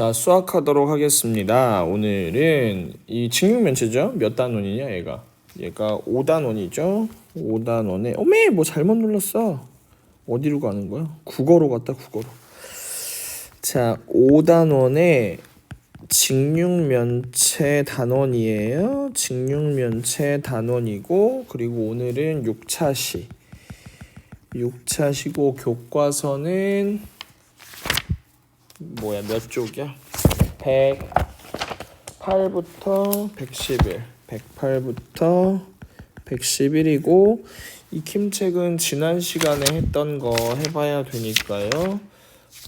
자, 수학하도록 하겠습니다. 오늘은 이 직육면체죠? 몇 단원이냐, 얘가? 얘가 5단원이죠? 5단원에, 어메, 뭐 잘못 눌렀어. 어디로 가는 거야? 국어로 갔다, 국어로. 자, 5단원에 직육면체 단원이에요. 직육면체 단원이고, 그리고 오늘은 6차시. 6차시고, 교과서는 뭐야 몇 쪽이야? 108부터 111 108부터 111이고 익힘책은 지난 시간에 했던 거 해봐야 되니까요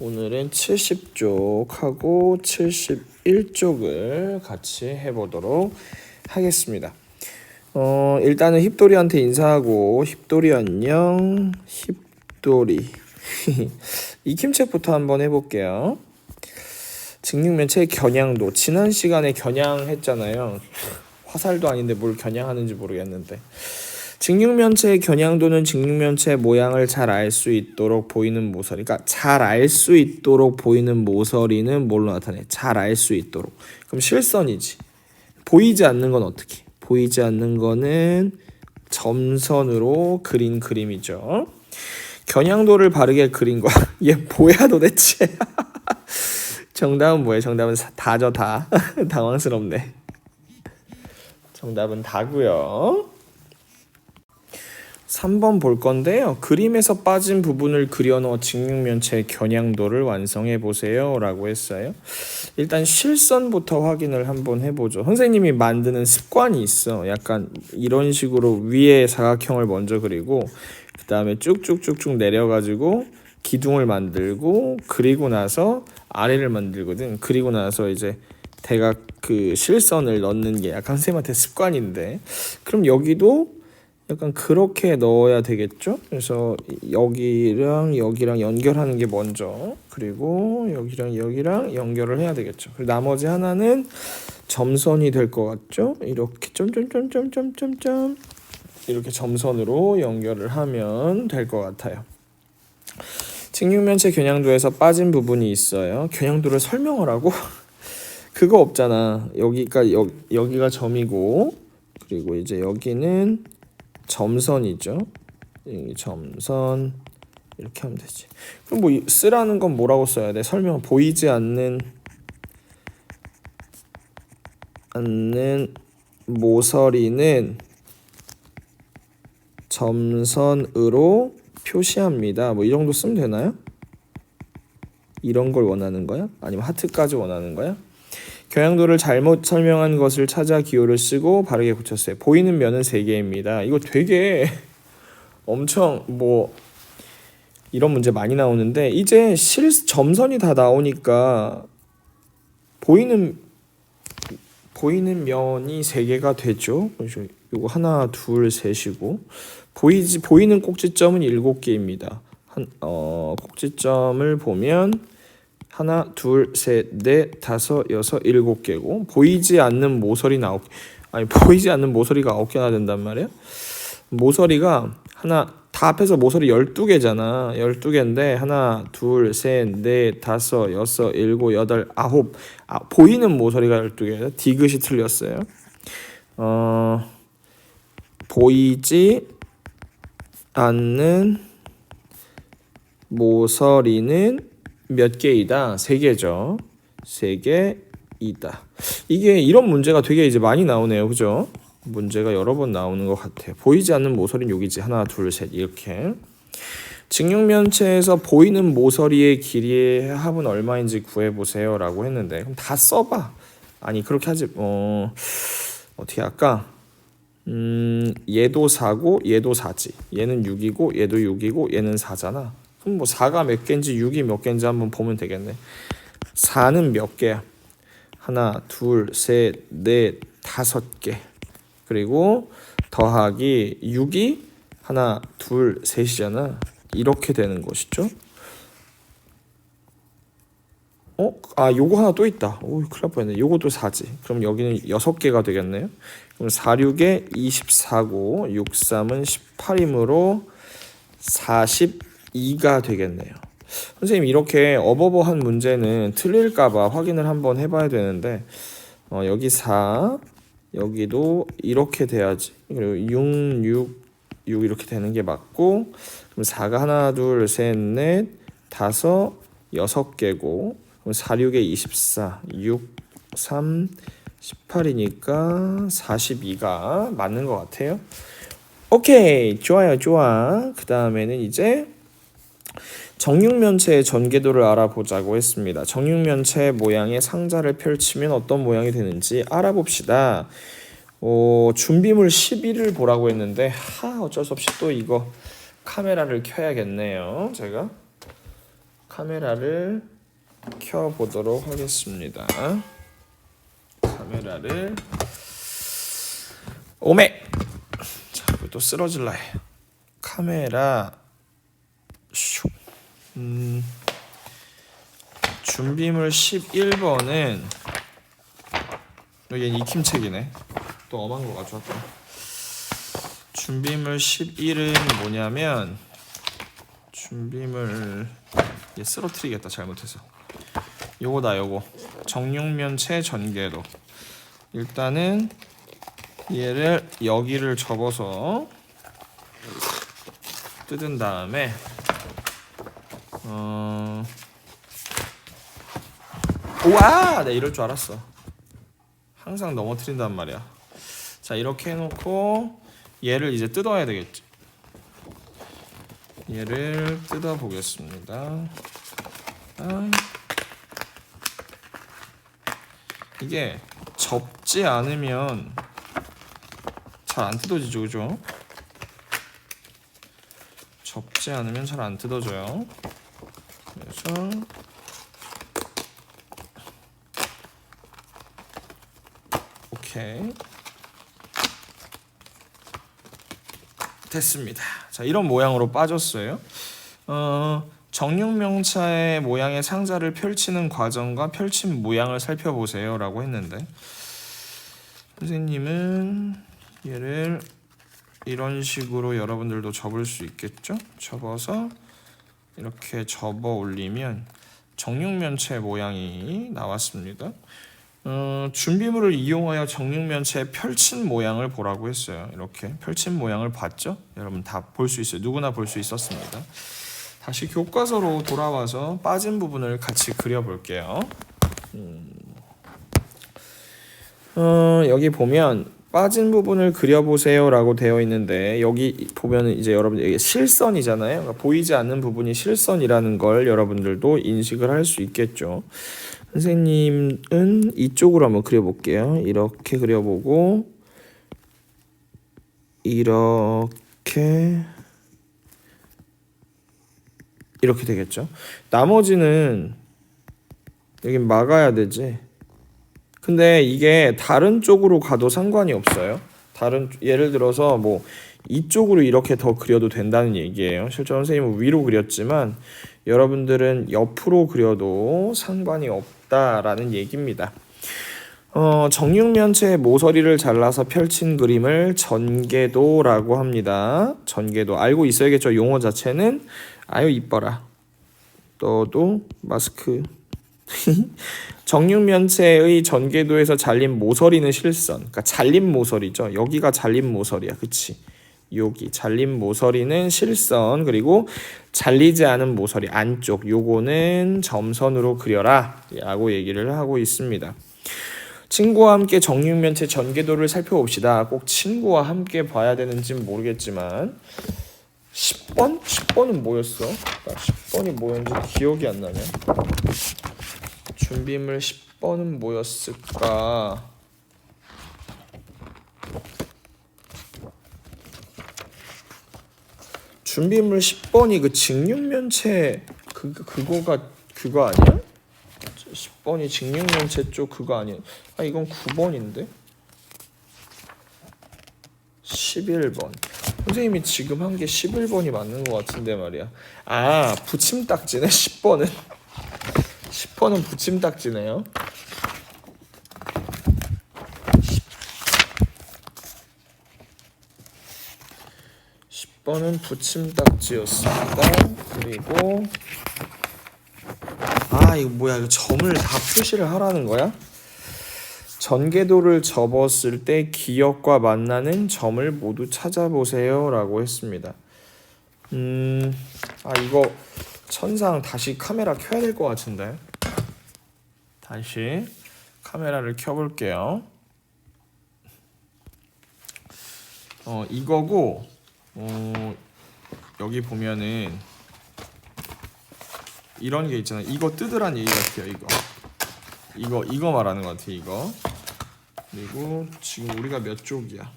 오늘은 70쪽 하고 71쪽을 같이 해보도록 하겠습니다 어 일단은 힙도리한테 인사하고 힙도리 안녕 힙도리 익힘책부터 한번 해볼게요. 직육면체의 겨냥도 지난 시간에 겨냥했잖아요. 화살도 아닌데 뭘 겨냥하는지 모르겠는데 직육면체의 겨냥도는 직육면체의 모양을 잘 알 수 있도록 보이는 모서리. 그러니까 잘 알 수 있도록 보이는 모서리는 뭘로 나타내? 잘 알 수 있도록. 그럼 실선이지. 보이지 않는 건 어떻게? 보이지 않는 거는 점선으로 그린 그림이죠. 겨냥도를 바르게 그린 거야. 얘 뭐야 도대체? 정답은 뭐예요? 정답은 사- 다죠 다. 당황스럽네. 정답은 다고요. 3번 볼 건데요. 그림에서 빠진 부분을 그려넣어 직육면체의 겨냥도를 완성해 보세요 라고 했어요. 일단 실선부터 확인을 한번 해보죠. 선생님이 만드는 습관이 있어. 약간 이런 식으로 위에 사각형을 먼저 그리고 그 다음에 쭉쭉쭉쭉 내려가지고 기둥을 만들고 그리고 나서 아래를 만들거든. 그리고 나서 이제 대각 그 실선을 넣는 게 약간 선생님한테 습관인데 그럼 여기도 약간 그렇게 넣어야 되겠죠? 그래서 여기랑 여기랑 연결하는 게 먼저 그리고 여기랑 여기랑 연결을 해야 되겠죠. 그리고 나머지 하나는 점선이 될 것 같죠? 이렇게 점점점점점점점 이렇게 점선으로 연결을 하면 될 것 같아요. 직육면체 겨냥도에서 빠진 부분이 있어요. 겨냥도를 설명하라고? 그거 없잖아. 여기가 여, 여기가 점이고 그리고 이제 여기는 점선이죠. 이 점선 이렇게 하면 되지. 그럼 뭐 이- 쓰라는 건 뭐라고 써야 돼? 설명 보이지 않는 않는 모서리는 점선으로 표시합니다. 뭐 이 정도 쓰면 되나요? 이런 걸 원하는 거야? 아니면 하트까지 원하는 거야? 겨냥도를 잘못 설명한 것을 찾아 기호를 쓰고 바르게 고쳤어요. 보이는 면은 세 개입니다. 이거 되게 엄청 뭐 이런 문제 많이 나오는데 이제 실 점선이 다 나오니까 보이는 보이는 면이 세 개가 되죠. 그래서 이거 하나, 둘, 셋이고 보이지 보이는 꼭지점은 일곱 개입니다. 한 어 꼭지점을 보면 하나, 둘, 셋, 넷, 다섯, 여섯, 일곱 개고 보이지 않는 모서리는 아홉 아니 보이지 않는 모서리가 아홉 개나 된단 말이야. 모서리가 하나 다 합해서 모서리 12개잖아. 12개인데 하나, 둘, 셋, 넷, 다섯, 여섯, 일곱, 여덟, 아홉. 아, 보이는 모서리가 12개예요. 디귿이 틀렸어요. 어 보이지 않는 모서리는 몇 개이다? 세 개죠. 세 개이다. 이게 이런 문제가 되게 이제 많이 나오네요. 그죠? 문제가 여러 번 나오는 것 같아요. 보이지 않는 모서리는 여기지. 하나, 둘, 셋 이렇게. 직육면체에서 보이는 모서리의 길이의 합은 얼마인지 구해보세요 라고 했는데 그럼 다 써봐. 아니 그렇게 하지. 어 어떻게 할까? 음 얘도 4고 얘도 4지. 얘는 6이고 얘도 6이고 얘는 4잖아. 그럼 뭐 4가 몇 개인지 6이 몇 개인지 한번 보면 되겠네. 4는 몇 개야? 하나, 둘, 셋, 넷, 다섯 개. 그리고 더하기 6이 하나, 둘, 셋이잖아. 이렇게 되는 것이죠. 어? 아, 요거 하나 또 있다. 오, 큰일 날 뻔했네. 요것도 4지. 그럼 여기는 6개가 되겠네요. 그럼 4, 6에 24고 6, 3은 18이므로 42가 되겠네요. 선생님 이렇게 어버버한 문제는 틀릴까봐 확인을 한번 해봐야 되는데 어, 여기 4 여기도 이렇게 돼야지 그리고 6, 6, 6 이렇게 되는 게 맞고 그럼 4가 하나 둘 셋 넷 다섯 여섯 개고 그럼 4, 6에 24 6, 3, 18이니까 42가 맞는 것 같아요 오케이 좋아요 좋아 그 다음에는 이제 정육면체의 전개도를 알아보자고 했습니다. 정육면체 모양의 상자를 펼치면 어떤 모양이 되는지 알아봅시다. 어, 준비물 11을 보라고 했는데 하 어쩔 수 없이 또 이거 카메라를 켜야겠네요. 제가 카메라를 켜 보도록 하겠습니다. 카메라를 오메 자, 또 쓰러질라 해. 카메라 슉 음, 준비물 11번은 여기 익힘책이네. 또 엄한 거 가져왔다. 준비물 11은 뭐냐면 준비물 얘 쓰러뜨리겠다 잘못해서. 요거다 요거. 정육면체 전개도. 일단은 얘를 여기를 접어서 뜯은 다음에 어... 우와! 내 이럴 줄 알았어. 항상 넘어뜨린단 말이야. 자, 이렇게 해놓고 얘를 이제 뜯어야 되겠지. 얘를 뜯어 보겠습니다. 아. 이게 접 지 않으면 잘 안 뜯어지죠, 그죠? 접지 않으면 잘 안 뜯어져요. 그래서 오케이 됐습니다. 자 이런 모양으로 빠졌어요. 어, 정육명차의 모양의 상자를 펼치는 과정과 펼친 모양을 살펴보세요라고 했는데 선생님은 얘를 이런 식으로 여러분들도 접을 수 있겠죠? 접어서 이렇게 접어 올리면 정육면체 모양이 나왔습니다. 어, 준비물을 이용하여 정육면체의 펼친 모양을 보라고 했어요. 이렇게 펼친 모양을 봤죠? 여러분 다 볼 수 있어요. 누구나 볼 수 있었습니다. 다시 교과서로 돌아와서 빠진 부분을 같이 그려볼게요. 음. 어, 여기 보면 빠진 부분을 그려보세요라고 되어 있는데 여기 보면은 이제 여러분들 이게 실선이잖아요. 그러니까 보이지 않는 부분이 실선이라는 걸 여러분들도 인식을 할 수 있겠죠. 선생님은 이쪽으로 한번 그려볼게요. 이렇게 그려보고 이렇게 이렇게 되겠죠. 나머지는 여기 막아야 되지. 근데 이게 다른 쪽으로 가도 상관이 없어요. 다른 예를 들어서 뭐 이쪽으로 이렇게 더 그려도 된다는 얘기예요. 실제 선생님은 위로 그렸지만 여러분들은 옆으로 그려도 상관이 없다라는 얘기입니다. 어, 정육면체의 모서리를 잘라서 펼친 그림을 전개도라고 합니다. 전개도 알고 있어야겠죠. 용어 자체는 아유 이뻐라. 너도 마스크 정육면체의 전개도에서 잘린 모서리는 실선. 그러니까 잘린 모서리죠. 여기가 잘린 모서리야. 그치? 여기 잘린 모서리는 실선 그리고 잘리지 않은 모서리 안쪽 요거는 점선으로 그려라 라고 얘기를 하고 있습니다. 친구와 함께 정육면체 전개도를 살펴봅시다. 꼭 친구와 함께 봐야 되는지 모르겠지만 10번? 10번은 뭐였어? 나 10번이 뭐였는지 기억이 안 나네. 준비물 10번은 뭐였을까? 준비물 10번이 그 직육면체 그 그거가 그거 아니야? 10번이 직육면체 쪽 그거 아니야? 아 이건 9번인데. 11번. 선생님이 지금 한 게 11번이 맞는 것 같은데 말이야. 아 붙임딱지네 10번은. 10번은 붙임딱지네요. 10번은 붙임딱지였습니다. 그리고 아 이거 뭐야 이거 점을 다 표시를 하라는 거야? 전개도를 접었을 때 기역과 만나는 점을 모두 찾아보세요 라고 했습니다. 음, 아 이거 천상 다시 카메라 켜야 될 것 같은데. 다시 카메라를 켜볼게요. 어 이거고 어 여기 보면은 이런 게 있잖아요. 이거 뜯으란 얘기 같아요. 이거 이거 이거 말하는 것 같아. 이거 그리고 지금 우리가 몇 쪽이야?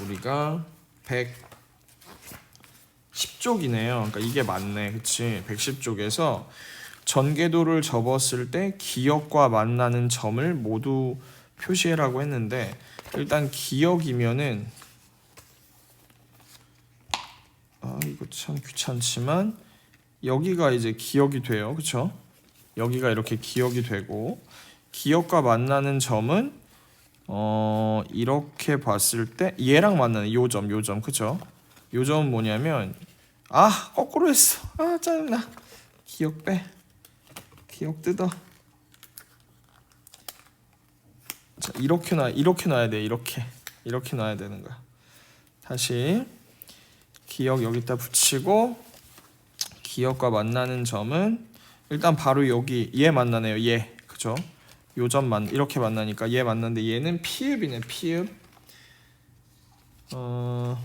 우리가 110쪽이네요. 그러니까 이게 맞네. 그치? 110쪽에서 전개도를 접었을 때 기역과 만나는 점을 모두 표시해라고 했는데 일단 기역이면은 아 이거 참 귀찮지만 여기가 이제 기역이 돼요. 그쵸? 여기가 이렇게 기역이 되고 기역과 만나는 점은 어 이렇게 봤을 때 얘랑 만나는 요 점, 요 점, 그쵸? 요 점은 뭐냐면 아 거꾸로 했어. 아 짜증나. 기역 빼. 기역 뜯어. 자 이렇게 놔 이렇게 놔야 돼 이렇게 이렇게 놔야 되는 거야. 다시 기역 여기다 붙이고 기역과 만나는 점은 일단 바로 여기 얘 만나네요. 얘 그죠? 요점 만 이렇게 만나니까 얘 만났는데 얘는 피읍이네 피읍. 어.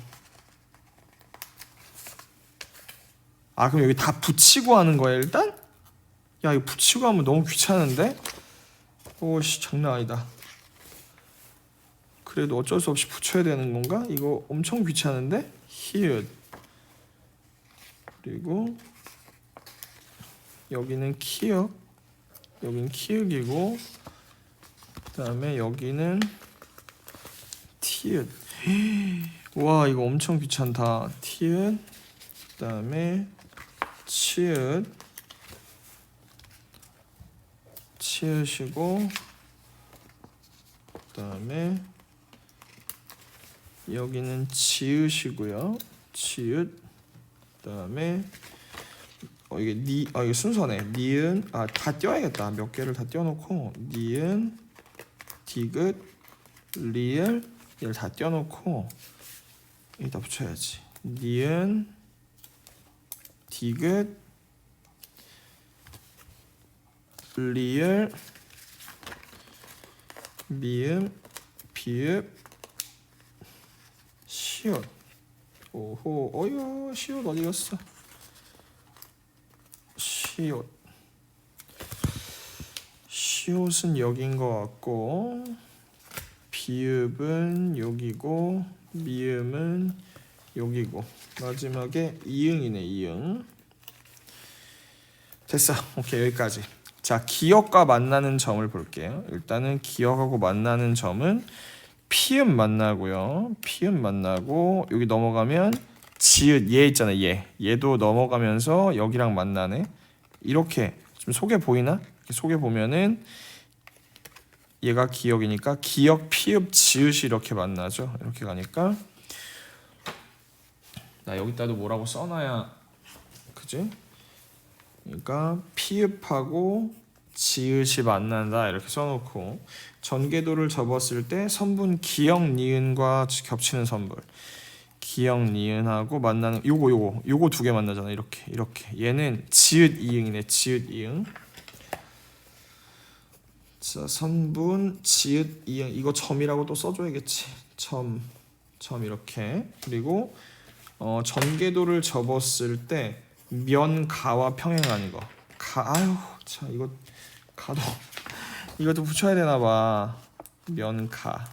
아 그럼 여기 다 붙이고 하는 거야 일단? 야 이거 붙이고 하면 너무 귀찮은데? 오씨 장난 아니다. 그래도 어쩔 수 없이 붙여야 되는 건가? 이거 엄청 귀찮은데? 히읗 그리고 여기는 키읔 여기는 키읔이고 그 다음에 여기는 티읕 와 이거 엄청 귀찮다 티읕 그 다음에 치읕 치읕이고 그다음에 여기는 지읒이고요 지읒 그다음에 어 이게 니, 아 이게 순서네. 니은 아 다 띄워야겠다. 몇 개를 다 띄워놓고 니은, 디귿, 리을 얘를 다 띄워놓고 여기다 붙여야지. 니은, 디귿, 리을, 미음, 비읍, 시옷. 오호, 어휴, 시옷 어디 갔어? 시옷. 시옷은 여긴 것 같고 비읍은 여기고 미음은 여기고. 마지막에 이응이네 이응. 됐어. 오케이 여기까지 자 기역과 만나는 점을 볼게요. 일단은 기역하고 만나는 점은 피읍 만나고요. 피읍 만나고 여기 넘어가면 지읒 얘 있잖아 얘. 얘도 넘어가면서 여기랑 만나네. 이렇게 좀 속에 보이나? 속에 보면은 얘가 기역이니까 기역 피읍 지읒이 이렇게 만나죠. 이렇게 가니까. 나 여기다도 뭐라고 써놔야 그지 그러니까 피읍하고 지읒이 만난다 이렇게 써놓고 전개도를 접었을 때 선분 기역 니은과 겹치는 선분 기역 니은하고 만나는 요거 요거 요거 두 개 만나잖아. 이렇게 이렇게. 얘는 지읒 이응이네 지읒 이응. 자 선분 지읒 이응. 이거 점이라고 또 써줘야겠지. 점점 이렇게. 그리고 어, 전개도를 접었을 때 면가와 평행하는 거 가, 아유 자 이거 가도 이것도 붙여야 되나 봐 면가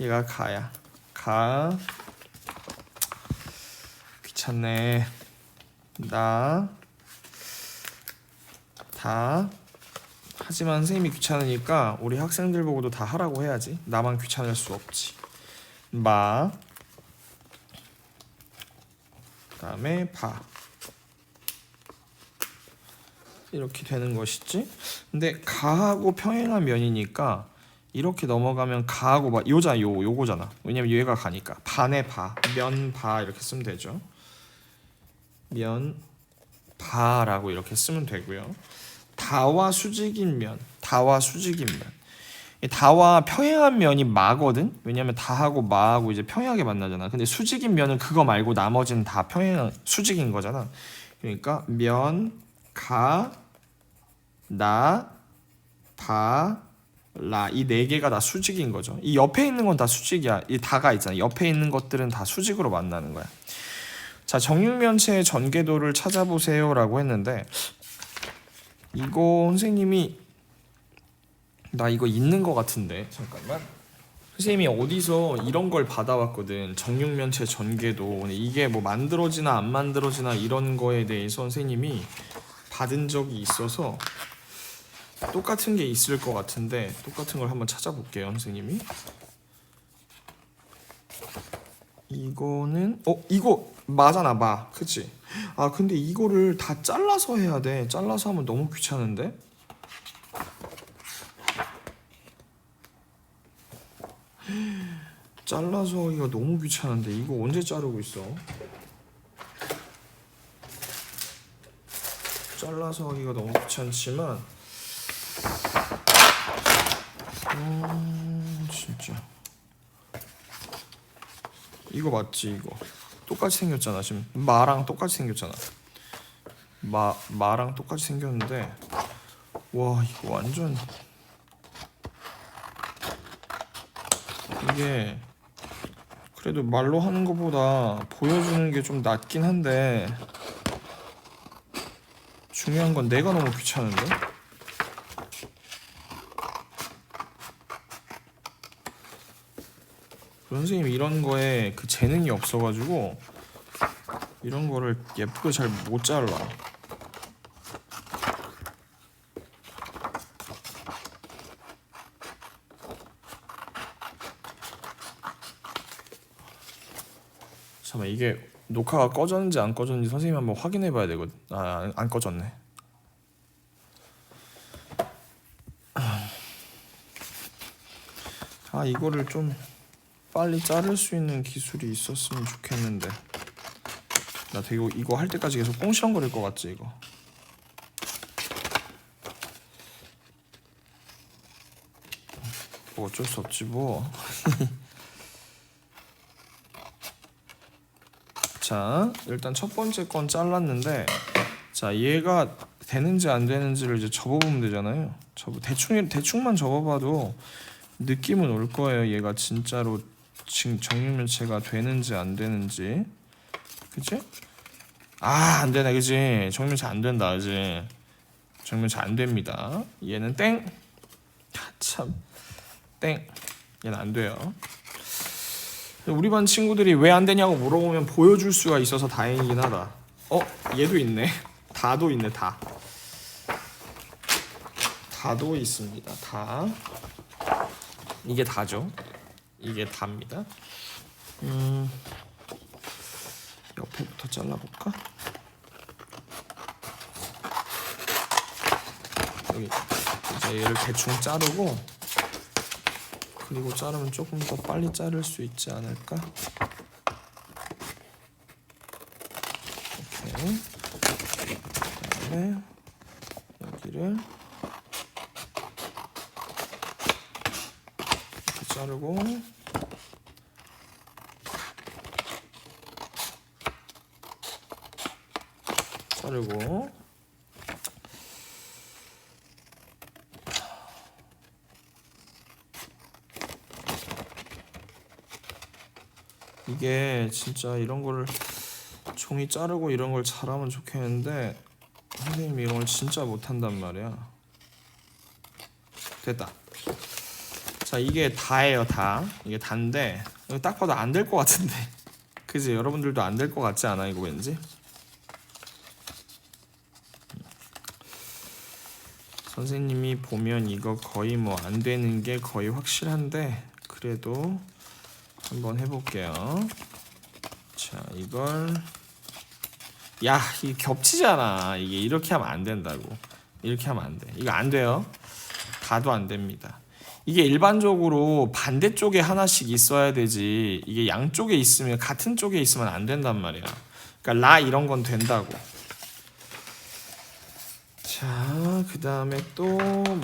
얘가 가야 가 귀찮네. 나, 다. 하지만 선생님이 귀찮으니까 우리 학생들 보고도 다 하라고 해야지. 나만 귀찮을 수 없지. 마. 그다음에 바. 이렇게 되는 것이지. 근데 가하고 평행한 면이니까 이렇게 넘어가면 가하고 바 요자 요 요거잖아. 왜냐면 얘가 가니까 반의 바, 면 바 이렇게 쓰면 되죠. 면, 바라고 이렇게 쓰면 되고요. 다와 수직인 면, 다와 수직인 면. 이 다와 평행한 면이 마거든. 왜냐면 다하고 마하고 이제 평행하게 만나잖아. 근데 수직인 면은 그거 말고 나머지는 다 평행 수직인 거잖아. 그러니까 면, 가, 나, 바, 라이 네 개가 다 수직인 거죠. 이 옆에 있는 건 다 수직이야. 이 다가 있잖아. 옆에 있는 것들은 다 수직으로 만나는 거야. 자, 정육면체의 전개도를 찾아보세요라고 했는데 이거 선생님이 나 이거 있는 거 같은데 잠깐만. 선생님이 어디서 이런 걸 받아왔거든. 정육면체 전개도. 이게 뭐 만들어지나 안 만들어지나 이런 거에 대해서 선생님이 받은 적이 있어서 똑같은 게 있을 것 같은데 똑같은 걸 한번 찾아볼게요, 선생님이. 이거는 어 이거 마잖아 마, 그치? 아 근데 이거를 다 잘라서 해야 돼. 잘라서 하면 너무 귀찮은데. 잘라서 하기가 너무 귀찮은데 이거 언제 자르고 있어? 잘라서 하기가 너무 귀찮지만 음 진짜. 이거 맞지 이거. 똑같이 생겼잖아 지금. 마랑 똑같이 생겼잖아. 마 마랑 똑같이 생겼는데 와 이거 완전. 이게 그래도 말로 하는 것보다 보여주는 게 좀 낫긴 한데 중요한 건 내가 너무 귀찮은데 선생님 이런 거에 그 재능이 없어가지고 이런 거를 예쁘게 잘 못 잘라. 잠깐 이게 녹화가 꺼졌는지 안 꺼졌는지 선생님 한번 확인해 봐야 되거든. 아, 안- 안 꺼졌네. 아, 이거를 좀 빨리 자를 수 있는 기술이 있었으면 좋겠는데. 나 되게 이거 할 때까지 계속 꽁시렁거릴 것 같지, 이거. 뭐 어쩔 수 없지 뭐. 자, 일단 첫 번째 건 잘랐는데 자, 얘가 되는지 안 되는지를 이제 접어보면 되잖아요. 접어 대충 대충만 접어봐도 느낌은 올 거예요. 얘가 진짜로 지금 정육면체가 되는지 안 되는지. 그치? 아, 안 되네. 그치? 정육면체 안 된다. 그치? 정육면체 안 됩니다. 얘는 땡. 아, 참. 땡. 얘는 안 돼요. 우리 반 친구들이 왜 안 되냐고 물어보면 보여줄 수가 있어서 다행이긴 하다. 어, 얘도 있네. 다도 있네, 다. 다도 있습니다. 다. 이게 다죠. 이게 다입니다. 음, 옆에부터 잘라볼까? 여기 이제 얘를 대충 자르고 그리고 자르면 조금 더 빨리 자를 수 있지 않을까? 오케이. 그다음에 여기를 이렇게 자르고 자르고 이게 진짜 이런 거를 종이 자르고 이런 걸 잘하면 좋겠는데 선생님이 이런 걸 진짜 못한단 말이야. 됐다. 자 이게 다예요 다. 이게 이거 딱 봐도 안 될 것 같은데. 그지 여러분들도 안 될 것 같지 않아 이거 왠지? 선생님이 보면 이거 거의 뭐 안 되는 게 거의 확실한데 그래도 한번 해볼게요. 자, 이걸 야, 이게 겹치잖아. 이게 이렇게 하면 안 된다고. 이렇게 하면 안 돼. 이거 안 돼요. 다도 안 됩니다. 이게 일반적으로 반대쪽에 하나씩 있어야 되지. 이게 양쪽에 있으면 같은 쪽에 있으면 안 된단 말이야. 그러니까 라 이런 건 된다고. 그 다음에 또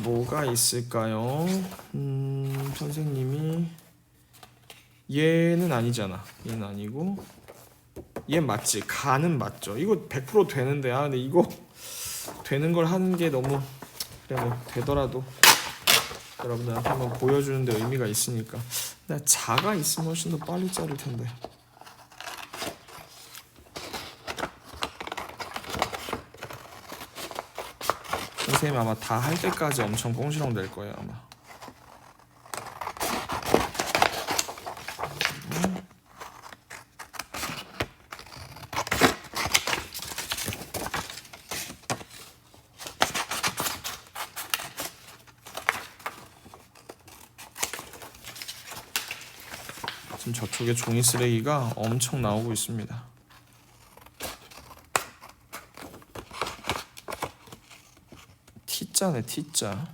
뭐가 있을까요? 음, 선생님이 얘는 아니잖아. 얘는 아니고 얘 맞지? 가는 맞죠? 이거 100% 되는데 아 근데 이거 되는 걸 하는 게 너무 그래 뭐 되더라도 여러분들한테 한번 보여주는데 의미가 있으니까 나 자가 있으면 훨씬 더 빨리 자를 텐데 선생님 아마 다 할 때까지 엄청 꽁시렁 될 거예요 아마 저쪽에 종이 쓰레기가 엄청 나오고 있습니다. T자네 T자.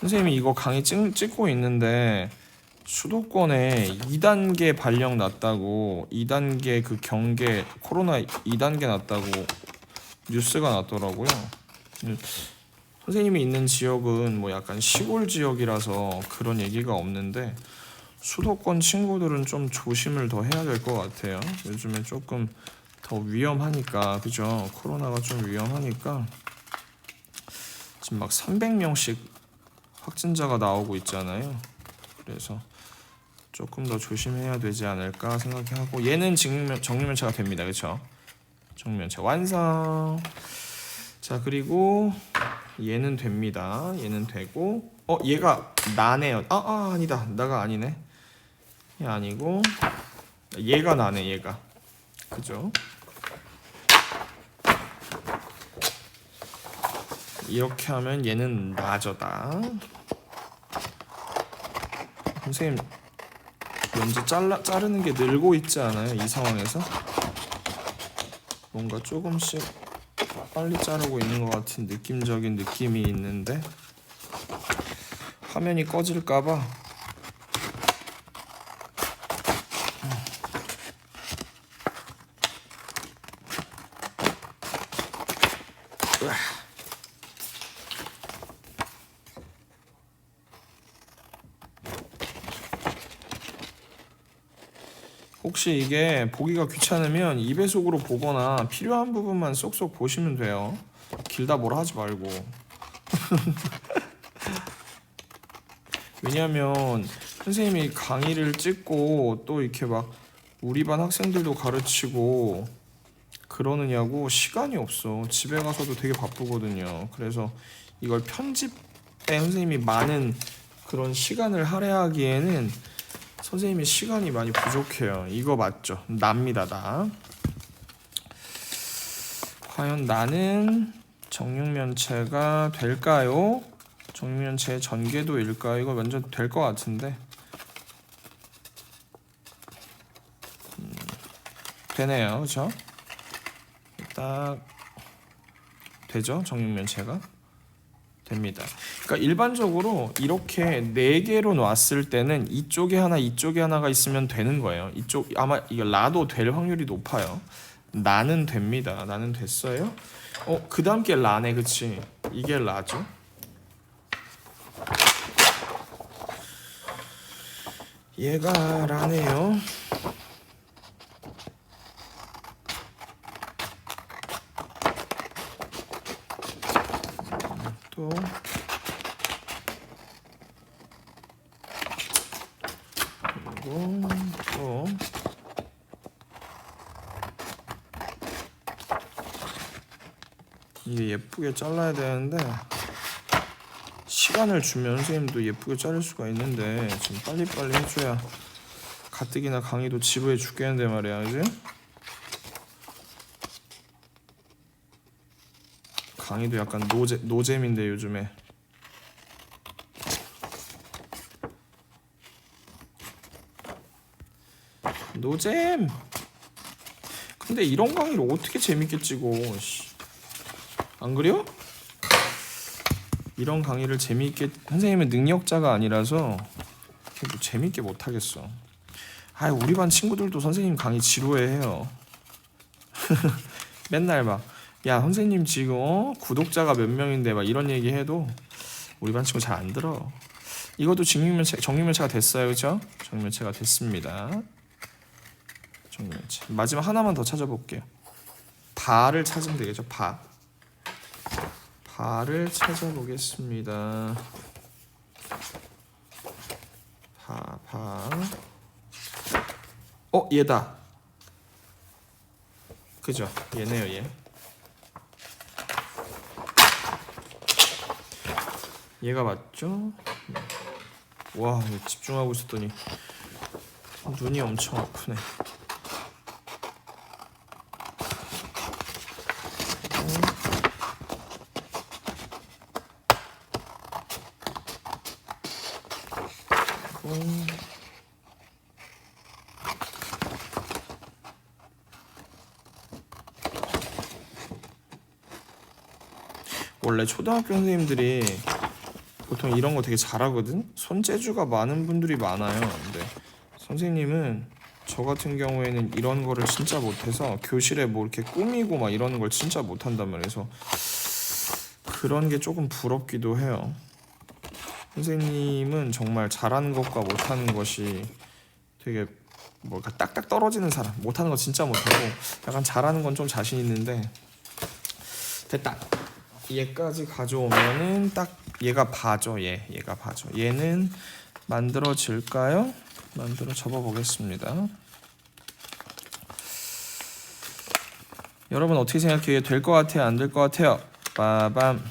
선생님이 이거 강의 찍, 찍고 있는데 수도권에 2단계 발령 났다고 2단계 그 경계 코로나 2단계 났다고 뉴스가 났더라고요. 선생님이 있는 지역은 뭐 약간 시골 지역이라서 그런 얘기가 없는데 수도권 친구들은 좀 조심을 더 해야 될 것 같아요. 요즘에 조금 더 위험하니까 그죠? 코로나가 좀 위험하니까 지금 막 300명씩 확진자가 나오고 있잖아요. 그래서 조금 더 조심해야 되지 않을까 생각하고 얘는 정면 정면체가 됩니다. 그렇죠? 정면체 완성. 자 그리고 얘는 됩니다. 얘는 되고 어 얘가 나네요. 아, 아 아니다. 나가 아니네. 얘 아니고 얘가 나네. 얘가 그죠? 이렇게 하면 얘는 나저다. 선생님 왠지 잘라 자르는 게 늘고 있지 않아요? 이 상황에서 뭔가 조금씩 빨리 자르고 있는 것 같은 느낌적인 느낌이 있는데 화면이 꺼질까봐 혹시 이게 보기가 귀찮으면 2배속으로 보거나 필요한 부분만 쏙쏙 보시면 돼요. 길다 뭐라 하지 말고. 왜냐면 선생님이 강의를 찍고 또 이렇게 막 우리 반 학생들도 가르치고 그러느냐고 시간이 없어. 집에 가서도 되게 바쁘거든요. 그래서 이걸 편집에 선생님이 많은 그런 시간을 할애하기에는 선생님이 시간이 많이 부족해요. 이거 맞죠? 납니다, 나. 과연 나는 정육면체가 될까요? 정육면체의 전개도일까요? 이거 먼저 될것 같은데. 음, 되네요, 그렇죠? 딱 되죠, 정육면체가 됩니다. 그러니까 일반적으로 이렇게 네 개로 놨을 때는 이쪽에 하나, 이쪽에 하나가 있으면 되는 거예요. 이쪽 아마 이거 라도 될 확률이 높아요. 나는 됩니다. 나는 됐어요. 어, 그 다음 게 라네, 그치? 이게 라죠. 얘가 라네요. 또 그리고 또 이게 예쁘게 잘라야 되는데 시간을 주면 선생님도 예쁘게 자를 수가 있는데 지금 빨리빨리 해줘야 가뜩이나 강의도 지루해 죽겠는데 말이야 그지? 강의도 약간 노제, 노잼인데 요즘에 노잼 근데 이런 강의를 어떻게 재밌게 찍어 씨. 안 그래요? 이런 강의를 재미있게 선생님은 능력자가 아니라서 뭐 재밌게 못 하겠어 아 우리 반 친구들도 선생님 강의 지루해해요 맨날 막 야 선생님 지금 어? 구독자가 몇 명인데 막 이런 얘기 해도 우리 반 친구 잘 안 들어. 이것도 직육면체 정육면체가 됐어요, 그렇죠? 정육면체가 됐습니다. 정육면체. 마지막 하나만 더 찾아볼게요. 바를 찾으면 되겠죠. 바. 바를 찾아보겠습니다. 바, 바. 어, 얘다. 그죠? 얘네요, 얘. 얘가 맞죠? 와, 집중하고 있었더니 눈이 엄청 아프네. 음. 원래 초등학교 선생님들이 보통 이런 거 되게 잘하거든. 손재주가 많은 분들이 많아요. 근데 선생님은 저 같은 경우에는 이런 거를 진짜 못해서 교실에 뭐 이렇게 꾸미고 막 이러는 걸 진짜 못한단 말이에서 그런 게 조금 부럽기도 해요. 선생님은 정말 잘하는 것과 못하는 것이 되게 뭐가 딱딱 떨어지는 사람. 못하는 거 진짜 못하고 약간 잘하는 건 좀 자신 있는데 됐다. 얘까지 가져오면은 딱 얘가 봐죠 얘. 얘가 봐죠 얘는 만들어질까요? 만들어 접어 보겠습니다. 여러분 어떻게 생각해요? 될 것 같아요? 안 될 것 같아요? 빠밤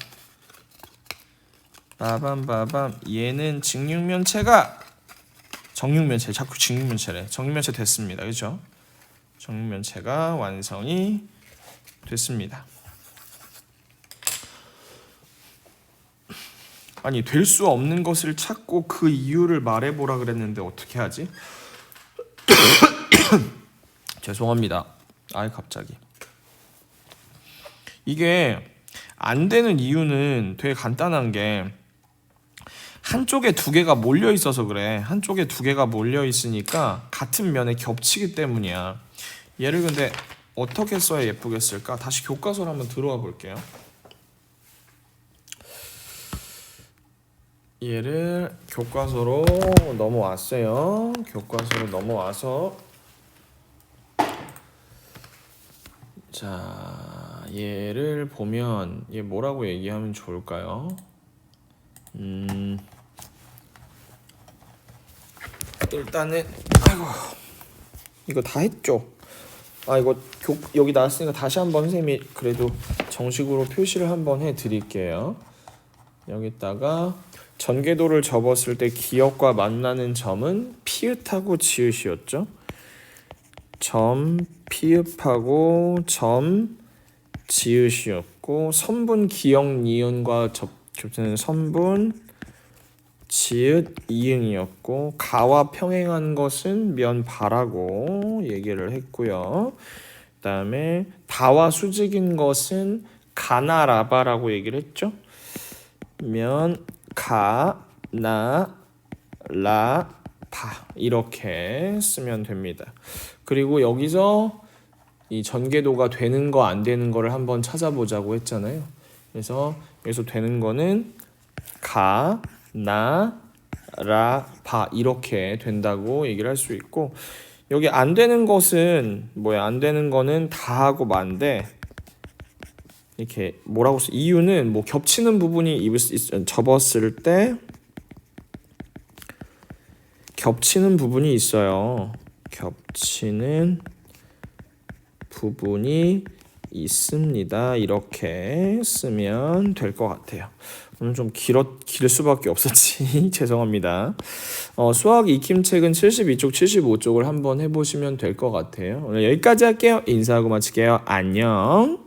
빠밤 빠밤. 얘는 직육면체가 정육면체 자꾸 직육면체래. 정육면체 됐습니다. 그죠? 정육면체가 완성이 됐습니다. 아니 될 수 없는 것을 찾고 그 이유를 말해보라 그랬는데 어떻게 하지? 죄송합니다. 아이 갑자기. 이게 안 되는 이유는 되게 간단한 게 한쪽에 두 개가 몰려 있어서 그래. 한쪽에 두 개가 몰려 있으니까 같은 면에 겹치기 때문이야. 얘를 근데 어떻게 써야 예쁘게 쓸까? 다시 교과서를 한번 들어와 볼게요. 얘를 교과서로 넘어왔어요. 교과서로 넘어와서 자, 얘를 보면 얘 뭐라고 얘기하면 좋을까요? 음. 일단은 아이고 이거 다 했죠. 아 이거 교, 여기 나왔으니까 다시 한번 선생님이 그래도 정식으로 표시를 한번 해 드릴게요. 여기다가 전개도를 접었을 때 기억과 만나는 점은 피읍하고 지읒이었죠. 점 피읍하고 점 지읒이었고 선분 기억 니은과 접 겹치는 선분 지읒 이응이었고 가와 평행한 것은 면바라고 얘기를 했고요. 그다음에 다와 수직인 것은 가나라바라고 얘기를 했죠. 면 가 나 라 바 이렇게 쓰면 됩니다. 그리고 여기서 이 전개도가 되는 거 안 되는 거를 한번 찾아보자고 했잖아요. 그래서 여기서 되는 거는 가, 나, 라, 바 이렇게 된다고 얘기를 할 수 있고 여기 안 되는 것은 뭐야? 안 되는 거는 다 하고 만데 이렇게 뭐라고 써? 이유는 뭐 겹치는 부분이 입을 수 있, 접었을 때 겹치는 부분이 있어요. 겹치는 부분이 있습니다. 이렇게 쓰면 될 것 같아요. 오늘 좀 길었 길 수밖에 없었지 죄송합니다. 어, 수학 익힘책은 72쪽, 75쪽을 한번 해보시면 될 것 같아요. 오늘 여기까지 할게요. 인사하고 마칠게요. 안녕.